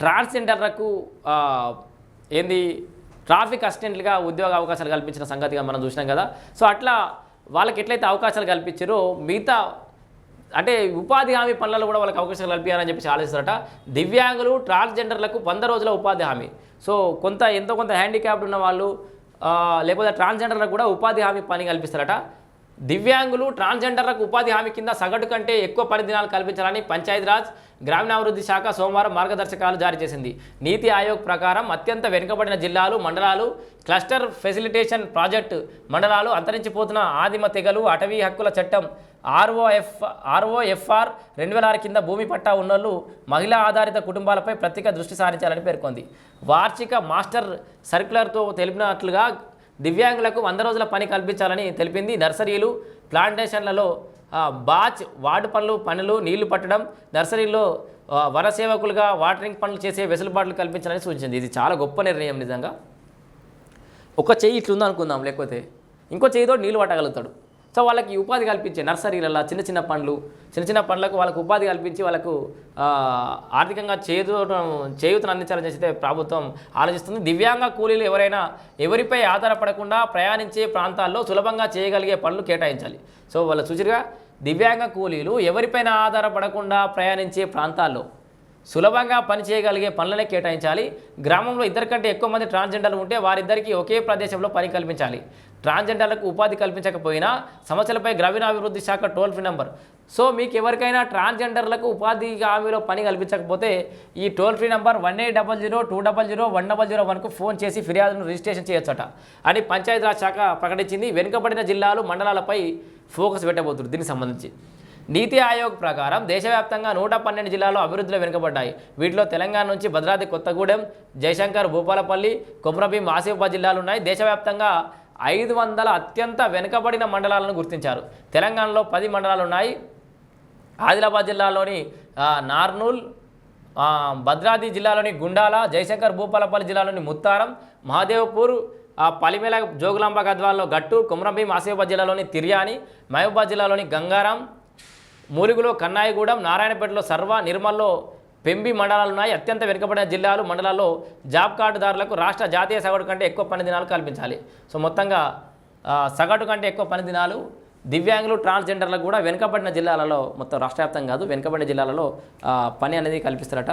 ట్రాన్స్జెండర్లకు ఏంది ట్రాఫిక్ అసిస్టెంట్లుగా ఉద్యోగ అవకాశాలు కల్పించిన సంగతిగా మనం చూసినాం కదా. సో అట్లా వాళ్ళకి ఎట్లయితే అవకాశాలు కల్పించారో మిగతా అంటే ఉపాధి హామీ పనులలో కూడా వాళ్ళకి అవకాశాలు కల్పించాలని చెప్పేసి ఆలోచిస్తారట దివ్యాంగులు ట్రాన్స్జెండర్లకు వంద రోజుల ఉపాధి హామీ. సో కొంత ఎంతో కొంత హ్యాండిక్యాప్డ్ ఉన్న వాళ్ళు లేకపోతే ట్రాన్స్జెండర్లకు కూడా ఉపాధి హామీ పని కల్పిస్తారట. దివ్యాంగులు ట్రాన్స్జెండర్లకు ఉపాధి హామీ కింద సగటు కంటే ఎక్కువ పని దినాలు కల్పించాలని పంచాయతీరాజ్ గ్రామీణాభివృద్ధి శాఖ సోమవారం మార్గదర్శకాలు జారీ చేసింది. నీతి ఆయోగ్ ప్రకారం అత్యంత వెనుకబడిన జిల్లాలు మండలాలు క్లస్టర్ ఫెసిలిటేషన్ ప్రాజెక్టు మండలాలు అంతరించిపోతున్న ఆదిమ తెగలు అటవీ హక్కుల చట్టం ఆర్ఓఎఫ్ ఆర్ఓఎఫ్ఆర్ రెండు వేల ఆరు కింద భూమి పట్టా ఉన్నోళ్ళు మహిళా ఆధారిత కుటుంబాలపై ప్రత్యేక దృష్టి సారించాలని పేర్కొంది. వార్షిక మాస్టర్ సర్క్యులర్తో తెలిపినట్లుగా దివ్యాంగులకు వంద రోజుల పని కల్పించాలని తెలిపింది నర్సరీలు ప్లాంటేషన్లలో బాచ్ వార్డు పనులు పనులు నీళ్ళు పట్టడం నర్సరీలో వనసేవకులుగా వాటరింగ్ పనులు చేసే వెసులుబాట్లు కల్పించాలని సూచించింది. ఇది చాలా గొప్ప నిర్ణయం నిజంగా. ఒక చెయ్యి ఇట్లుంది అనుకుందాం లేకపోతే ఇంకో చెయ్యితో నీళ్ళు పట్టగలుగుతాడు. సో వాళ్ళకి ఉపాధి కల్పించే నర్సరీలలో చిన్న చిన్న పండ్లు చిన్న చిన్న పండ్లకు వాళ్ళకు ఉపాధి కల్పించి వాళ్ళకు ఆర్థికంగా చేదు చేయూతను అందించాలని చేస్తే ప్రభుత్వం ఆలోచిస్తుంది. దివ్యాంగ కూలీలు ఎవరైనా ఎవరిపై ఆధారపడకుండా ప్రయాణించే ప్రాంతాల్లో సులభంగా చేయగలిగే పనులు కేటాయించాలి. సో వాళ్ళ సుచిరిగా దివ్యాంగ కూలీలు ఎవరిపైన ఆధారపడకుండా ప్రయాణించే ప్రాంతాల్లో సులభంగా పనిచేయగలిగే పనులనే కేటాయించాలి. గ్రామంలో ఇద్దరికంటే ఎక్కువ మంది ట్రాన్స్జెండర్లు ఉంటే వారిద్దరికీ ఒకే ప్రదేశంలో పని కల్పించాలి. ట్రాన్స్జెండర్లకు ఉపాధి కల్పించకపోయినా సమస్యలపై గ్రామీణాభివృద్ధి శాఖ టోల్ ఫ్రీ నెంబర్. సో మీకు ఎవరికైనా ట్రాన్స్జెండర్లకు ఉపాధి హామీలో పని కల్పించకపోతే ఈ toll free number one eight double zero two double zero one double zero వన్కు phone చేసి ఫిర్యాదును రిజిస్ట్రేషన్ చేయొచ్చట అని పంచాయతీరాజ్ శాఖ ప్రకటించింది. వెనుకబడిన జిల్లాలు మండలాలపై ఫోకస్ పెట్టబోతుంది దీనికి సంబంధించి నీతి ఆయోగ్ ప్రకారం దేశవ్యాప్తంగా నూట పన్నెండు జిల్లాలు అభివృద్ధిలో వెనుకబడ్డాయి. వీటిలో తెలంగాణ నుంచి భద్రాద్రి కొత్తగూడెం జయశంకర్ భూపాలపల్లి కుమ్రభీం ఆసిఫాబాద్ జిల్లాలు ఉన్నాయి దేశవ్యాప్తంగా ఐదు వందల అత్యంత వెనుకబడిన మండలాలను గుర్తించారు. తెలంగాణలో పది మండలాలు ఉన్నాయి ఆదిలాబాద్ జిల్లాలోని నార్నూల్ భద్రాద్రి జిల్లాలోని గుండాల జయశంకర్ భూపాలపల్లి జిల్లాలోని ముత్తారం మహాదేవ్పూర్ పలిమేల జోగులాంబ గద్వాల్లో గట్టు కుమ్రంభీం ఆసిఫాబాద్ జిల్లాలోని తిర్యాని మహబూబాద్ జిల్లాలోని గంగారాం మూలుగులో కన్నాయిగూడెం నారాయణపేటలో సర్వ నిర్మల్లో పెంబి మండలాలు ఉన్నాయి. అత్యంత వెనుకబడిన జిల్లాలు మండలాల్లో జాబ్ కార్డుదారులకు రాష్ట్ర జాతీయ సగటు కంటే ఎక్కువ పని దినాలు కల్పించాలి. సో మొత్తంగా సగటు కంటే ఎక్కువ పని దినాలు దివ్యాంగులు ట్రాన్స్జెండర్లకు కూడా వెనుకబడిన జిల్లాలలో మొత్తం రాష్ట్ర వ్యాప్తంగా కాదు వెనుకబడిన జిల్లాలలో పని అనేది కల్పిస్తారట.